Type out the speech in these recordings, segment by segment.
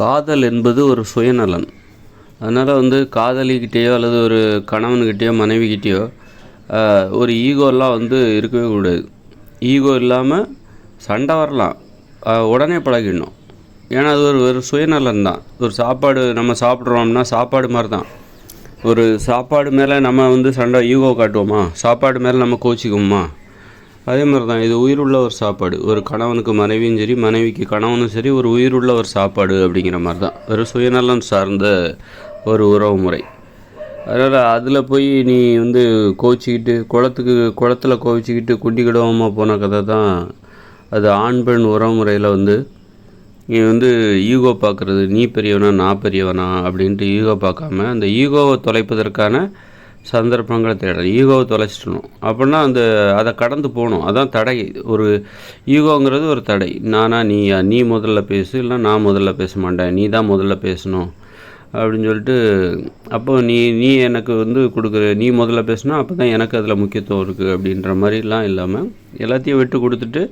காதல் என்பது ஒரு சுயநலன். அதனால் வந்து காதலிக்கிட்டேயோ அல்லது ஒரு கணவன்கிட்டேயோ மனைவிக்கிட்டேயோ ஒரு ஈகோலாம் வந்து இருக்கவே கூடாது. ஈகோ இல்லாமல் சண்டை வரலாம். உடனே பழகிடணும். ஏன்னா அது ஒரு ஒரு சுயநலன் தான். ஒரு சாப்பாடு நம்ம சாப்பிட்றோம்னா சாப்பாடு மாதிரி தான் ஒரு சாப்பாடு மேலே நம்ம வந்து சண்டை ஈகோ காட்டுவோமா? சாப்பாடு மேலே நம்ம கோச்சிக்குவோமா? அதே மாதிரி தான் இது உயிருள்ள ஒரு சாப்பாடு. ஒரு கணவனுக்கு மனைவியும் சரி மனைவிக்கு கணவனும் சரி ஒரு உயிருள்ள ஒரு சாப்பாடு அப்படிங்கிற மாதிரி தான் ஒரு சுயநலம் சார்ந்த ஒரு உறவு முறை அதனால் அதில் போய் நீ வந்து கோவிச்சிக்கிட்டு குளத்துக்கு குளத்துல கோவிச்சிக்கிட்டு குண்டிக்கிடாமல் போன கதை தான் அது ஆண் பெண் உறவு முறையில் வந்து நீ வந்து ஈகோ பார்க்குறது நீ பெரியவனா நான் பெரியவனா அப்படின்ட்டு ஈகோ பார்க்காம அந்த ஈகோவை தொலைப்பதற்கான சந்தர்ப்பங்களை தேடணும் ஈகோவை தொலைச்சிடணும் அப்படின்னா அந்த அதை கடந்து போகணும். அதான் தடை. ஒரு ஈகோங்கிறது ஒரு தடை. நானா நீயா? நீ முதல்ல பேசு. இல்லை நான் முதல்ல பேச மாட்டேன். நீ தான் முதல்ல பேசணும். அப்படின்னு சொல்லிட்டு அப்போ நீ நீ எனக்கு வந்து கொடுக்குற நீ முதல்ல பேசுனா அப்போ தான் எனக்கு அதில் முக்கியத்துவம் இருக்குது அப்படின்ற மாதிரிலாம் இல்லாமல் எல்லாத்தையும் விட்டு கொடுத்துட்டு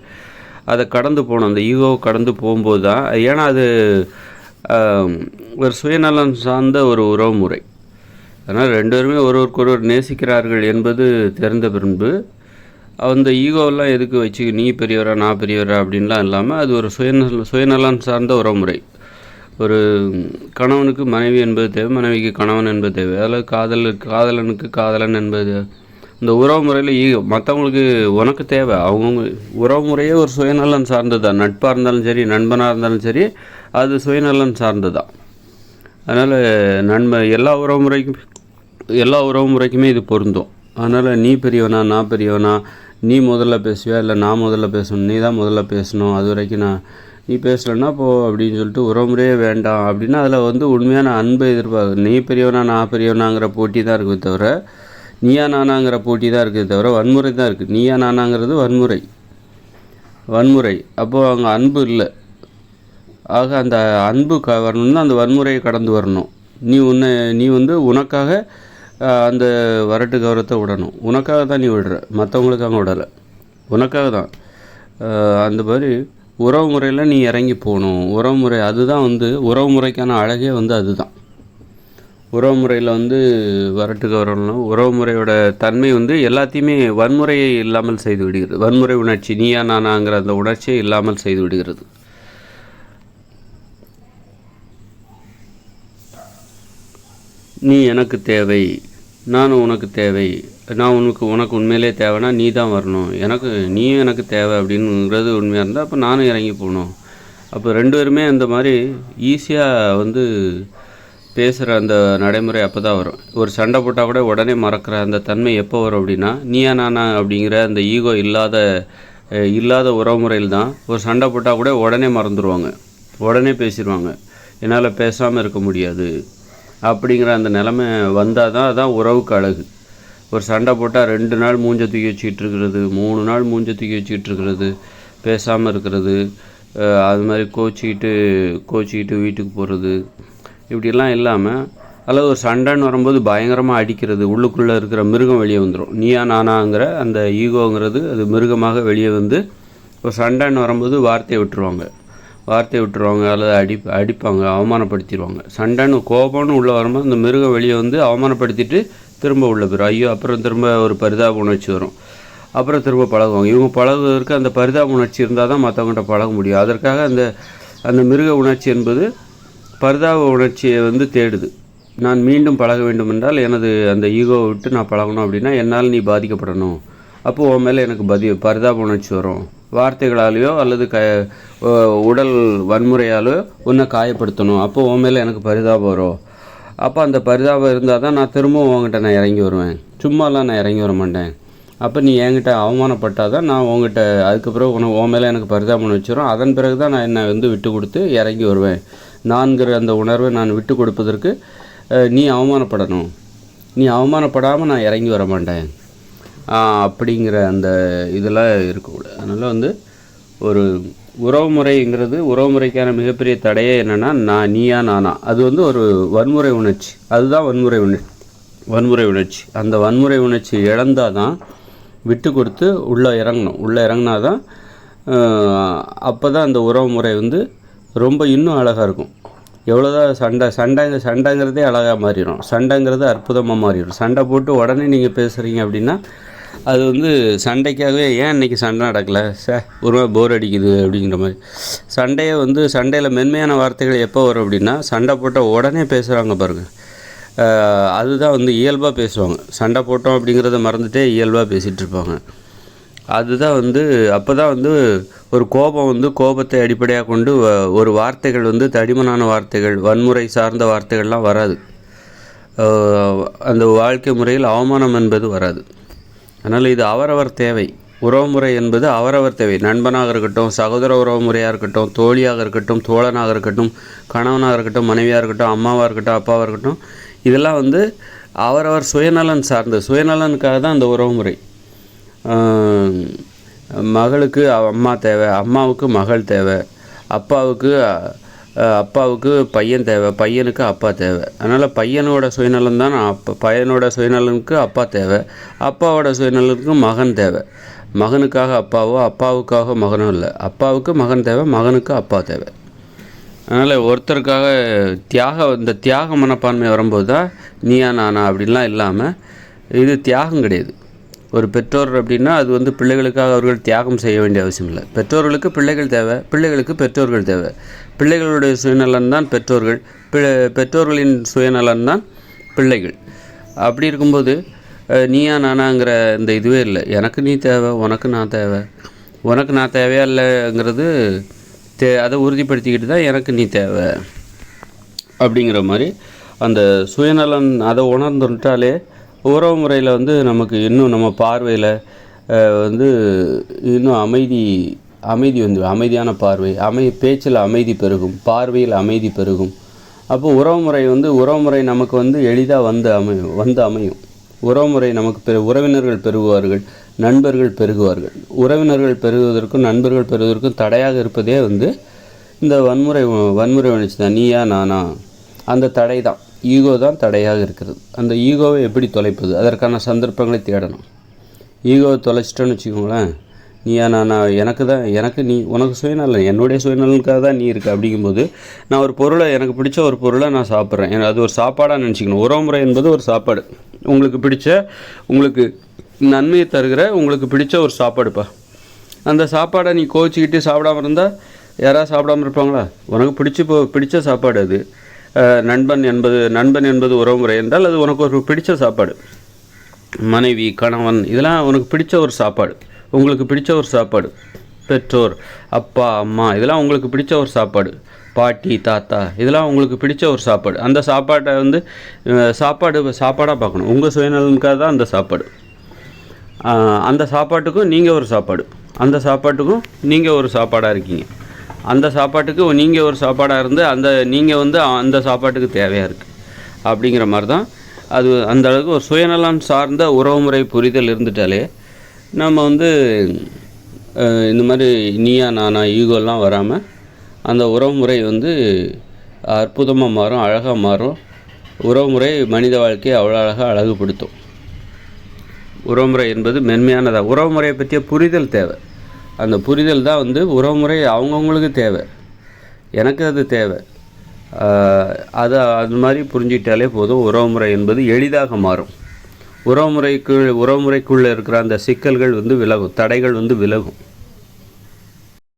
அதை கடந்து போகணும். அந்த ஈகோவை கடந்து போகும்போது தான் ஏன்னா அது ஒரு சுயநலம் சார்ந்த ஒரு உறவு முறை அதனால் ரெண்டு பேருமே ஒருவருக்கொருவர் நேசிக்கிறார்கள் என்பது தெரிந்த பின்பு அந்த ஈகோவெல்லாம் எதுக்கு வச்சு நீ பெரியவரா நான் பெரியவரா அப்படின்லாம் இல்லாமல் அது ஒரு சுயநல சுயநலம் சார்ந்த உறவுமுறை ஒரு கணவனுக்கு மனைவி என்பது தேவை மனைவிக்கு கணவன் என்பது தேவை. அதில் காதல் காதலனுக்கு காதலன் என்பது இந்த உறவு முறையில் ஈகோ மற்றவங்களுக்கு உனக்கு தேவை. அவங்கவுங்க உறவு முறையே ஒரு சுயநலன் சார்ந்தது? தான் நட்பாக இருந்தாலும் சரி நண்பனாக இருந்தாலும் சரி அது சுயநலன் சார்ந்தது? தான் அதனால் நன்மை எல்லா உறவு முறைக்கும் எல்லா உறவு முறைக்குமே இது பொருந்தும். அதனால் நீ பெரியவனா நான் பெரியவனா நீ முதல்ல பேசுவியா இல்லை நான் முதல்ல பேசணும் நீ தான் முதல்ல பேசணும் அது வரைக்கும் நான் நீ பேசலன்னா போ அப்படின்னு சொல்லிட்டு உறவுமுறையே வேண்டாம் அப்படின்னா அதில் வந்து உண்மையான அன்பை எதிர்பார்க்கு நீ பெரியவனா நான் பெரியவனாங்கிற போட்டி தான் இருக்குது தவிர நீயா நானாங்கிற போட்டி தான் இருக்குது தவிர வன்முறை தான் இருக்குது நீயா நானாங்கிறது வன்முறை. வன்முறை. அப்போது அங்கே அன்பு இல்லை. ஆக அந்த அன்பு க வரணும்னா அந்த வன்முறையை கடந்து வரணும். நீ உன்னை நீ வந்து உனக்காக அந்த வரட்டு கௌரவத்தை விடணும். உனக்காக தான் நீ விடுற. மற்றவங்களுக்காக விடலை. உனக்காக தான். அந்த மாதிரி உறவு முறையில் நீ இறங்கி போகணும். உறவு முறை அதுதான் வந்து உறவு முறைக்கான அழகே வந்து அதுதான். உறவு முறையில் வந்து வரட்டு கௌரவம்லாம் உறவு முறையோட தன்மை வந்து எல்லாத்தையுமே வன்முறையை இல்லாமல் செய்து விடுகிறது. வன்முறை உணர்ச்சி நீயா நானாங்கிற அந்த உணர்ச்சியை இல்லாமல் செய்து விடுகிறது. நீ எனக்கு தேவை நானும் உனக்கு தேவை. நான் உனக்கு உனக்கு உண்மையிலே தேவைன்னா நீ தான் வரணும். எனக்கு நீயும் எனக்கு தேவை அப்படின்னுங்கிறது உண்மையாக இருந்தால் அப்போ நானும் இறங்கி போகணும். அப்போ ரெண்டு பேருமே அந்த மாதிரி ஈஸியாக வந்து பேசுகிற அந்த நடைமுறை அப்போ தான் வரும். ஒரு சண்டை போட்டால் கூட உடனே மறக்கிற அந்த தன்மை எப்போ வரும் அப்படின்னா நீயா நானா அப்படிங்கிற அந்த ஈகோ இல்லாத இல்லாத உறவுமுறையில் தான் ஒரு சண்டை போட்டால் கூட உடனே மறந்துடுவாங்க உடனே பேசிடுவாங்க என்னால் பேசாமல் இருக்க முடியாது. அப்படிங்கிற அந்த நிலமை வந்தால் தான் அதான் உறவுக்கு அழகு. ஒரு சண்டை போட்டால் ரெண்டு நாள் மூஞ்ச தூக்கி வச்சுக்கிட்டு இருக்கிறது மூணு நாள் மூஞ்ச தூக்கி வச்சுக்கிட்டு இருக்கிறது பேசாமல் இருக்கிறது அது மாதிரி கோச்சிக்கிட்டு கோச்சிக்கிட்டு வீட்டுக்கு போகிறது இப்படிலாம் இல்லாமல் அல்லது ஒரு சண்டைன்னு வரும்போது பயங்கரமாக அடிக்கிறது உள்ளுக்குள்ளே இருக்கிற மிருகம் வெளியே வந்துடும் நீயா நானாங்கிற அந்த ஈகோங்கிறது அது மிருகமாக வெளியே வந்து ஒரு சண்டைன்னு வரும்போது வார்த்தையை விட்டுருவாங்க. வார்த்தையை விட்டுருவாங்க அல்லது அடி அடிப்பாங்க அவமானப்படுத்திடுவாங்க. சண்டைன்னு கோபம்னு உள்ளே வரும்போது அந்த மிருகம் வெளியே வந்து அவமானப்படுத்திட்டு திரும்ப உள்ளே போயிடும் ஐயோ அப்புறம் திரும்ப ஒரு பரிதாப உணர்ச்சி வரும். அப்புறம் திரும்ப பழகுவாங்க. இவங்க பழகுவதற்கு அந்த பரிதாப உணர்ச்சி இருந்தால் தான் மற்றவங்கள்ட்ட பழக முடியும். அதற்காக அந்த அந்த மிருக உணர்ச்சி என்பது பரிதாப உணர்ச்சியை வந்து தேடுது. நான் மீண்டும் பழக வேண்டும் என்றால் எனது அந்த ஈகோவை விட்டு நான் பழகணும் அப்படின்னா என்னால் நீ பாதிக்கப்படணும். அப்போது உன் மேலே எனக்கு பதி பரிதாப உணர்ச்சி வரும். வார்த்தைகளாலேயோ அல்லது க உடல் வன்முறையாலோ உன்னை காயப்படுத்தணும். அப்போ உன் மேலே எனக்கு பரிதாபம் வரும். அப்போ அந்த பரிதாபம் இருந்தால் தான் நான் திரும்பவும் உங்ககிட்ட நான் இறங்கி வருவேன். சும்மாலாம் நான் இறங்கி வர மாட்டேன் அப்போ நீ என்கிட்ட அவமானப்பட்டால் தான் நான் உங்ககிட்ட அதுக்கப்புறம் உனக்கு உன் மேலே எனக்கு பரிதாபம் வச்சிடும் அதன் பிறகு தான் நான் என்னை வந்து விட்டு கொடுத்து இறங்கி வருவேன். நான்கிற அந்த உணர்வை நான் விட்டு கொடுப்பதற்கு நீ அவமானப்படணும். நீ அவமானப்படாமல் நான் இறங்கி வர மாட்டேன் அப்படிங்கிற அந்த இதெல்லாம் இருக்கக்கூடாது. அதனால் வந்து ஒரு உறவுமுறைங்கிறது உறவுமுறைக்கான மிகப்பெரிய தடையே என்னென்னா நான் நீயா நானா. அது வந்து ஒரு வன்முறை உணர்ச்சி. அதுதான் வன்முறை உணர்ச்சி வன்முறை உணர்ச்சி. அந்த வன்முறை உணர்ச்சி இழந்தால் தான் விட்டு கொடுத்து உள்ளே இறங்கணும். உள்ளே இறங்கினா தான் அப்போ தான் அந்த உறவு முறை வந்து ரொம்ப இன்னும் அழகாக இருக்கும். எவ்வளோதான் சண்டை சண்டைங்க சண்டைங்கிறதே அழகாக மாறிடும். சண்டைங்கிறது அற்புதமாக மாறிடும். சண்டை போட்டு உடனே நீங்கள் பேசுகிறீங்க அப்படின்னா அது வந்து சண்டைக்காகவே ஏன் இன்றைக்கி சண்டை நடக்கலை? சே ஒரு மாதிரி போர் அடிக்குது அப்படிங்கிற மாதிரி. சண்டையை வந்து சண்டையில் மென்மையான வார்த்தைகள் எப்போ வரும் அப்படின்னா சண்டை போட்ட உடனே பேசுகிறாங்க பாருங்கள் அதுதான் வந்து இயல்பாக பேசுவாங்க. சண்டை போட்டோம் அப்படிங்கிறத மறந்துட்டே இயல்பாக பேசிகிட்டு இருப்பாங்க. அதுதான் வந்து அப்போ தான் வந்து ஒரு கோபம் வந்து கோபத்தை அடிப்படையாக கொண்டு வ- ஒரு வார்த்தைகள் வந்து தடிமனான வார்த்தைகள் வன்முறை சார்ந்த வார்த்தைகள்லாம் வராது. அந்த வாழ்க்கை முறையில் அவமானம் என்பது வராது. அதனால் இது அவரவர் தேவை. உறவுமுறை என்பது அவரவர் தேவை. நண்பனாக இருக்கட்டும் சகோதர உறவுமுறையாக இருக்கட்டும் தோழியாக இருக்கட்டும் தோழனாக இருக்கட்டும் கணவனாக இருக்கட்டும் மனைவியாக இருக்கட்டும் அம்மாவாக இருக்கட்டும் அப்பாவாக இருக்கட்டும் இதெல்லாம் வந்து அவரவர் சுயநலன் சார்ந்த சுயநலனுக்காக தான் அந்த உறவுமுறை மகளுக்கு அவ- அம்மா தேவை அம்மாவுக்கு மகள் தேவை அப்பாவுக்கு அப்பாவுக்கு பையன் தேவை பையனுக்கு அப்பா தேவை. அதனால் பையனோட சுயநலம் தான் அப்பா பையனோட சுயநலனுக்கு அப்பா தேவை அப்பாவோட சுயநலனுக்கு மகன் தேவை. மகனுக்காக அப்பாவோ அப்பாவுக்காக மகனும் இல்லை. அப்பாவுக்கு மகன் தேவை மகனுக்கு அப்பா தேவை. அதனால் ஒருத்தருக்காக தியாக இந்த தியாக மனப்பான்மை வரும்போது தான் நீயா நானா அப்படின்லாம் இல்லாமல் இது தியாகம் கிடையாது. ஒரு பெற்றோர் அப்படின்னா அது வந்து பிள்ளைகளுக்காக அவர்கள் தியாகம் செய்ய வேண்டிய அவசியம் இல்லை. பெற்றோர்களுக்கு பிள்ளைகள் தேவை பிள்ளைகளுக்கு பெற்றோர்கள் தேவை. பிள்ளைகளுடைய சுயநலன் தான் பெற்றோர்கள் பிள்ளை பெற்றோர்களின் சுயநலன் தான் பிள்ளைகள். அப்படி இருக்கும்போது நீயா நானாங்கிற இந்த இதுவே இல்லை. எனக்கு நீ தேவை உனக்கு நான் தேவை. உனக்கு நான் தேவையா இல்லைங்கிறது தே அதை உறுதிப்படுத்திக்கிட்டு தான் எனக்கு நீ தேவை. அப்படிங்கிற மாதிரி அந்த சுயநலன் அதை உணர்ந்துட்டாலே உறவு முறையில் வந்து நமக்கு இன்னும் நம்ம பார்வையில் வந்து இன்னும் அமைதி அமைதி வந்து அமைதியான பார்வை அமை பேச்சில் அமைதி பெருகும் பார்வையில் அமைதி பெருகும். அப்போ உறவுமுறை வந்து உறவுமுறை நமக்கு வந்து எளிதாக வந்து அமையும் வந்து அமையும். உறவுமுறை நமக்கு பெரு உறவினர்கள் பெருகுவார்கள் நண்பர்கள் பெருகுவார்கள். உறவினர்கள் பெருகுவதற்கும் நண்பர்கள் பெறுவதற்கும் தடையாக இருப்பதே வந்து இந்த வன்முறை வன்முறை உணர்ச்சி தான். நீயா நானா? அந்த தடை தான் ஈகோ தான் தடையாக இருக்கிறது. அந்த ஈகோவை எப்படி தொலைப்பது? அதற்கான சந்தர்ப்பங்களை தேடணும். ஈகோவை தொலைச்சிட்டோன்னு வச்சுக்கோங்களேன் நீயா நான் எனக்கு தான் எனக்கு நீ உனக்கு சுயநலன் என்னுடைய சுயநலனுக்காக தான் நீ இருக்க அப்படிங்கும்போது நான் ஒரு பொருளை எனக்கு பிடிச்ச ஒரு பொருளை நான் சாப்பிட்றேன். அது ஒரு சாப்பாடாக நினச்சிக்கணும். உறவுமுறை என்பது ஒரு சாப்பாடு. உங்களுக்கு பிடிச்ச உங்களுக்கு நன்மையை தருகிற உங்களுக்கு பிடிச்ச ஒரு சாப்பாடுப்பா. அந்த சாப்பாடை நீ கோச்சிக்கிட்டு சாப்பிடாம இருந்தால் யாராவது சாப்பிடாம இருப்பாங்களா? உனக்கு பிடிச்சி போ பிடிச்ச சாப்பாடு அது. நண்பன் என்பது நண்பன் என்பது உறவுமுறை என்றால் அது உனக்கு ஒரு பிடிச்ச சாப்பாடு. மனைவி கணவன் இதெல்லாம் உனக்கு பிடிச்ச ஒரு சாப்பாடு. உங்களுக்கு பிடிச்ச ஒரு சாப்பாடு. பெற்றோர் அப்பா அம்மா இதெல்லாம் உங்களுக்கு பிடிச்ச ஒரு சாப்பாடு. பாட்டி தாத்தா இதெல்லாம் உங்களுக்கு பிடிச்ச ஒரு சாப்பாடு. அந்த சாப்பாட்டை வந்து சாப்பாடு சாப்பாடாக பார்க்கணும். உங்கள் சுயநலனுக்காக தான் அந்த சாப்பாடு. அந்த சாப்பாட்டுக்கும் நீங்கள் ஒரு சாப்பாடு. அந்த சாப்பாட்டுக்கும் நீங்கள் ஒரு சாப்பாடாக இருக்கீங்க. அந்த சாப்பாட்டுக்கு நீங்கள் ஒரு சாப்பாடாக இருந்து அந்த நீங்கள் வந்து அந்த சாப்பாட்டுக்கு தேவையாக இருக்குது அப்படிங்கிற மாதிரி தான் அது அந்த அளவுக்கு ஒரு சுயநலம் சார்ந்த உறவுமுறை புரிதல் இருந்துட்டாலே நம்ம வந்து இந்த மாதிரி நீயா நானா ஈகோலாம் வராமல் அந்த உறவுமுறை வந்து அற்புதமாக மாறும் அழகாக மாறும். உறவுமுறை மனித வாழ்க்கையை அவ்வளோ அழகாக அழகுபடுத்தும். உறவுமுறை என்பது மென்மையானதாக உறவுமுறையை பற்றிய புரிதல் தேவை. அந்த புரிதல் தான் வந்து உறவுமுறை அவங்கவுங்களுக்கு தேவை. எனக்கு அது தேவை. அது அது மாதிரி புரிஞ்சிட்டாலே போதும். உறவுமுறை என்பது எளிதாக மாறும். உறவுமுறைக்கு உறவுமுறைக்குள்ளே இருக்கிற அந்த சிக்கல்கள் வந்து விலகும். தடைகள் வந்து விலகும்.